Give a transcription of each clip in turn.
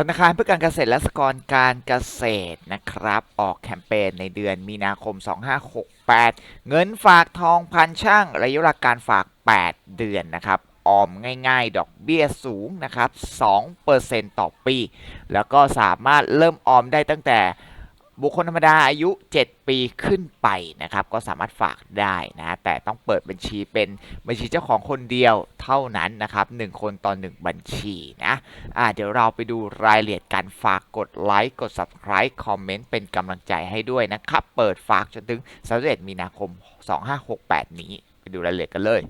ธนาคารเพื่อการเกษตรและสหกรณ์การเกษตรนะครับ ออกแคมเปญในเดือนมีนาคม 2568 เงินฝากทองพันช่างระยะเวลาการฝาก 8 เดือนนะครับออมง่ายๆ ดอกเบี้ยสูงนะครับ 2%ต่อปี แล้วก็สามารถเริ่มออมได้ตั้งแต่ บุคคลธรรมดาอายุ 7 ปีขึ้นไปนะครับ ก็สามารถฝากได้นะแต่ต้องเปิดบัญชีเป็นบัญชีเจ้าของคนเดียวเท่านั้นนะครับ 1 คนต่อ 1 บัญชีนะอ่าเดี๋ยวเราไปดูรายละเอียดการฝากกดไลค์กด Subscribe คอมเมนต์เป็นกำลังใจให้ด้วยนะครับ เปิดฝากจนถึง31มีนาคม 2568 นี้ ไปดูรายละเอียดกันเลย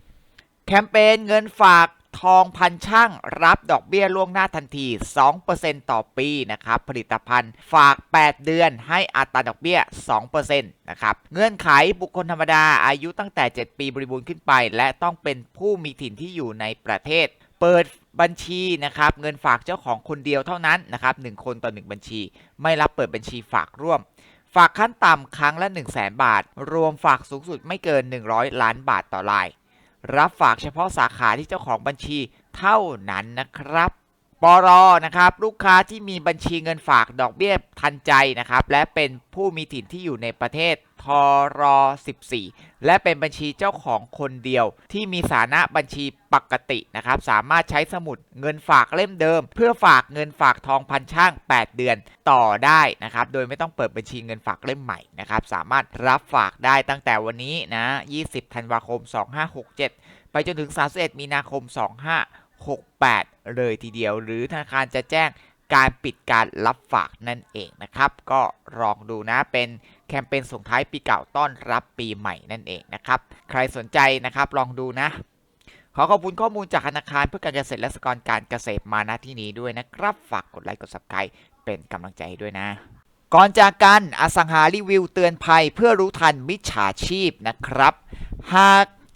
แคมเปญเงินฝาก ทองพันช่างรับดอกเบี้ยล่วงหน้าทันที 2%ต่อปีนะครับผลิตภัณฑ์ฝาก 8 เดือนให้อัตราดอกเบี้ย 2%นะครับเงื่อนไขบุคคลธรรมดาอายุตั้งแต่ 7 ปีบริบูรณ์ขึ้นไป และต้องเป็นผู้มีถิ่นที่อยู่ในประเทศ เปิดบัญชีนะครับเงินฝากเจ้าของคนเดียวเท่านั้นนะครับ1คนต่อ 1 บัญชี ไม่รับเปิดบัญชีฝากร่วมฝากขั้นต่ำครั้งละ 1 0 0 0 0แบาท รวมฝากสูงสุดไม่เกิน 100 ล้านบาทต่อราย รับฝากเฉพาะสาขาที่เจ้าของบัญชีเท่านั้นนะครับ ปรนะครับลูกค้าที่มีบัญชีเงินฝากดอกเบี้ยทันใจนะครับ และเป็นผู้มีถิ่นที่อยู่ในประเทศทร14 และเป็นบัญชีเจ้าของคนเดียว ที่มีฐานะบัญชีปกตินะครับ สามารถใช้สมุดเงินฝากเล่มเดิม เพื่อฝากเงินฝากทองพันช่าง 8 เดือนต่อได้นะครับ โดยไม่ต้องเปิดบัญชีเงินฝากเล่มใหม่นะครับ สามารถรับฝากได้ตั้งแต่วันนี้นะ 20 ธันวาคม 2567 ไปจนถึง 31 มีนาคม 68 เลยทีเดียว หรือธนาคารจะแจ้งการปิดการรับฝากนั่นเองนะครับ ก็ลองดูนะเป็นแคมเปญส่งท้ายปีเก่าต้อนรับปีใหม่นั่นเองนะครับ ใครสนใจนะครับลองดูนะ ขอขอบคุณข้อมูลจากธนาคารเพื่อการเกษตรและสหกรณ์การเกษตรมาณที่นี้ด้วยนะครับ ฝากกดไลค์กด subscribe เป็นกำลังใจให้ด้วยนะ ก่อนจากกันอสังหารีวิวเตือนภัยเพื่อรู้ทันมิจฉาชีพนะครับ หาก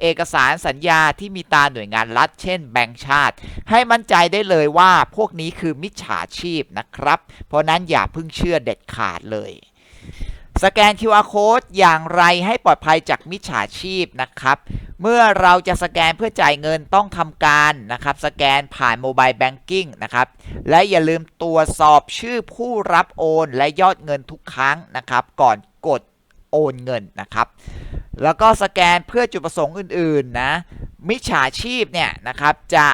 เอกสารสัญญาที่มีตาหน่วยงานรัฐ เช่นแบงก์ชาติ ให้มั่นใจได้เลยว่าพวกนี้คือมิจฉาชีพนะครับ เพราะนั้นอย่าเพิ่งเชื่อเด็ดขาดเลยสแกน QR code อย่างไรให้ปลอดภัยจากมิจฉาชีพนะครับ เมื่อเราจะสแกนเพื่อจ่ายเงินต้องทำการนะครับ สแกนผ่านโมบายแบงกิ้งนะครับ และอย่าลืมตรวจสอบชื่อผู้รับโอนและยอดเงินทุกครั้งนะครับ ก่อนกดโอนเงินนะครับ แล้วก็สแกนเพื่อจุดประสงค์อื่นๆนะมิจฉาชีพเนี่ยนะครับจะ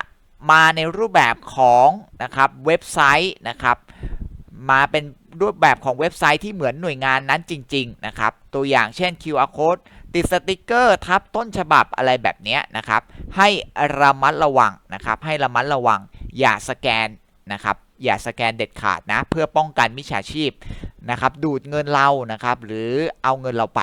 มาในรูปแบบของนะครับเว็บไซต์นะครับมาเป็นรูปแบบของเว็บไซต์ที่เหมือนหน่วยงานนั้นจริงๆนะครับตัวอย่างเช่น QR code ติดสติกเกอร์ทับต้นฉบับอะไรแบบนี้นะครับให้ระมัดระวังนะครับให้ระมัดระวังอย่าสแกนนะครับอย่าสแกนเด็ดขาดนะเพื่อป้องกันมิจฉาชีพนะครับดูดเงินเรานะครับหรือเอาเงินเราไป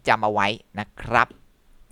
จำเอาไว้นะครับ